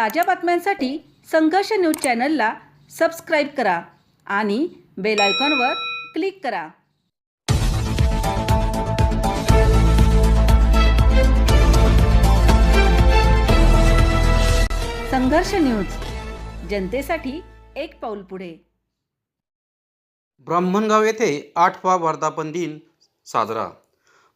ताज्या बातम्यांसाठी संघर्ष न्यूज चॅनलला सबस्क्राईब करा आणि बेल आयकॉनवर क्लिक करा. संघर्ष न्यूज जनतेसाठी एक पाऊल पुढे. ब्राह्मणगाव येथे आठवा वर्धापन दिन साजरा.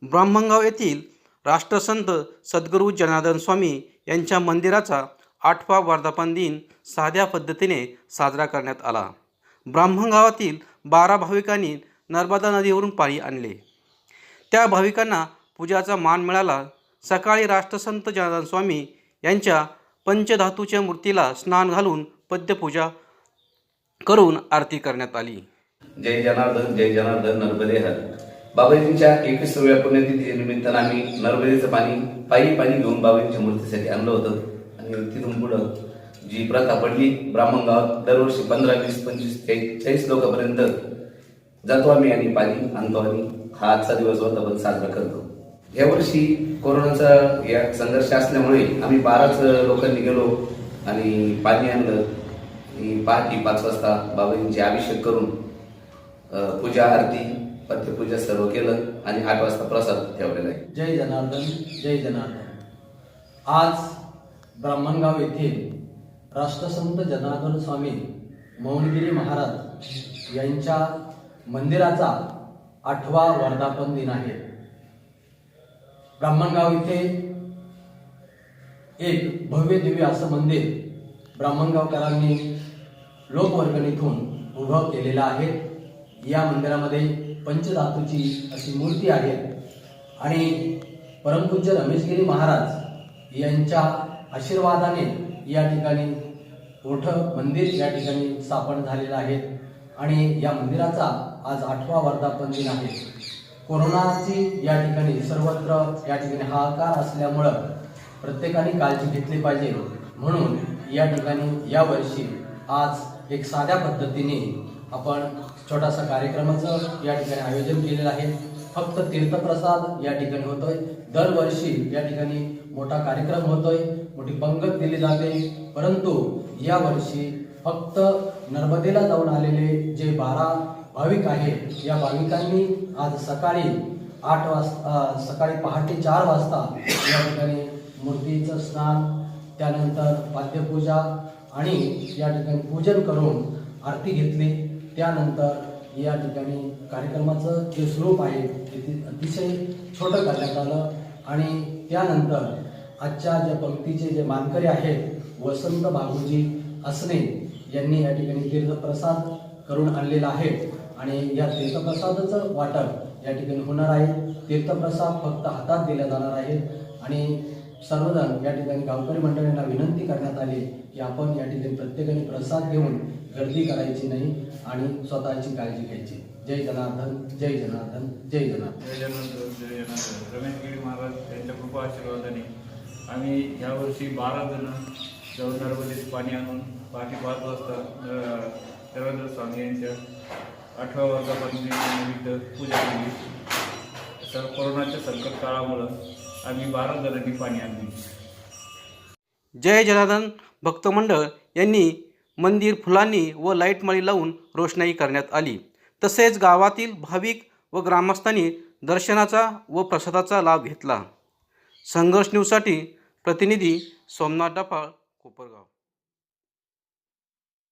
ब्राह्मणगाव येथील राष्ट्रसंत सद्गुरू जनार्दन स्वामी यांच्या मंदिराचा आठवा वर्धापन दिन साध्या पद्धतीने साजरा करण्यात आला. ब्राह्मण गावातील बारा भाविकांनी नर्मदा नदीवरून पाणी आणले. त्या भाविकांना पूजाचा मान मिळाला. सकाळी राष्ट्रसंत जनार्दन स्वामी यांच्या पंचधातूच्या मूर्तीला स्नान घालून पद्यपूजा करून आरती करण्यात आली. जय जनार्दन जय जनार्दन नर्मदे हर. बाबाजींच्या एकविसाव्या पुण्यतिथी निमित्तानं आम्ही नर्मदेचं पाणी पायी पाणी घेऊन बाबाजींच्या मूर्तीसाठी आणलं होतं. आणि तिथून पुढं जी प्रथा पडली ब्राह्मण गावात दरवर्षी पंधरा वीस पंचवीस चाळीस चाळीस लोकांपर्यंत जातो आम्ही आणि पाणी आणतो आणि हा आजचा दिवस होता पण साजरा करतो. यावर्षी कोरोनाचा या संघर्ष असल्यामुळे आम्ही बाराच लोकांनी गेलो आणि पाणी आणलं. आणि पहाटे पाच वाजता बाबाजींचे अभिषेक करून पूजा आरती पथ्यपूजा सर्व केलं आणि आठ वाजता प्रसाद ठेवलेला आहे. जय जनार्दन जय जनार्दन. आज ब्राह्मणगाव येथे राष्ट्रसंत जनार्दन स्वामी मौनगिरी महाराज यांच्या मंदिराचा आठवा वर्धापन दिन आहे. ब्राह्मणगाव इथे एक भव्य दिव्य असं मंदिर ब्राह्मणगावकरांनी लोकवर्गणीतून उभं केलेलं आहे. या मंदिरामध्ये पंचधातूची अशी मूर्ती आहे आणि परमपूज्य रमेशगिरी महाराज यांच्या आशीर्वादाने या ठिकाणी मोठं मंदिर या ठिकाणी स्थापन झालेलं आहे. आणि या मंदिराचा आज आठवा वर्धापन दिन आहे. कोरोनाची या ठिकाणी सर्वत्र या ठिकाणी हाहाकार असल्यामुळं प्रत्येकाने काळजी घेतली पाहिजे. म्हणून या ठिकाणी यावर्षी आज एक साध्या पद्धतीने आपण छोटासा कार्यक्रमाचं या ठिकाणी आयोजन केलेलं आहे. फक्त तीर्थप्रसाद या ठिकाणी होतोय. दरवर्षी या ठिकाणी मोठा कार्यक्रम होतोय. मोठी पंगत दिली जाते. परंतु यावर्षी फक्त नर्मदेला जाऊन आलेले जे बारा भाविक आहेत या भाविकांनी आज सकाळी आठ वाजता सकाळी पहाटे चार वाजता या ठिकाणी मूर्तीचं स्नान त्यानंतर पाद्यपूजा आणि या ठिकाणी पूजन करून आरती घेतली. त्यानंतर या ठिकाणी कार्यक्रमाचं जे स्वरूप आहे ते अतिशय छोटं करण्यात आलं. आणि त्यानंतर आजच्या ज्या पंक्तीचे जे मानकरी आहेत वसंत बाबूजी असणे यांनी या ठिकाणी तीर्थप्रसाद करून आणलेला आहे. आणि या तीर्थप्रसादाचं वाटप या ठिकाणी होणार आहे. तीर्थप्रसाद फक्त हातात दिला जाणार आहे. आणि सर्वजण या ठिकाणी गावकरी मंडळींना विनंती करण्यात आली की आपण या ठिकाणी प्रत्येकाने प्रसाद घेऊन गर्दी करायची नाही. आणि स्वतःची काळजी घ्यायची. जय जनार्दन जय जनार्दन जय जनार्दन. जय जनार्दन जय जनार्दन. रमेश गिरी महाराज यांच्या कृपा आशीर्वादाने आम्ही यावर्षी बारा जण जाऊन नर्मदेत पाणी आणून पहाटे पाच वाजता देवेंद्र स्वामी यांच्या आठव्या वर्धापनिमित्त पूजा केली. तर कोरोनाच्या संकट काळामुळं आम्ही बारा जणांनी पाणी आणली. जय जनार्दन भक्त मंडळ यांनी मंदिर फुलांनी व लाईटमाळी लावून रोषणाई करण्यात आली. तसेच गावातील भाविक व ग्रामस्थांनी दर्शनाचा व प्रसादाचा लाभ घेतला. संघर्ष न्यूजसाठी प्रतिनिधी सोमनाथ डपाळ कोपरगाव.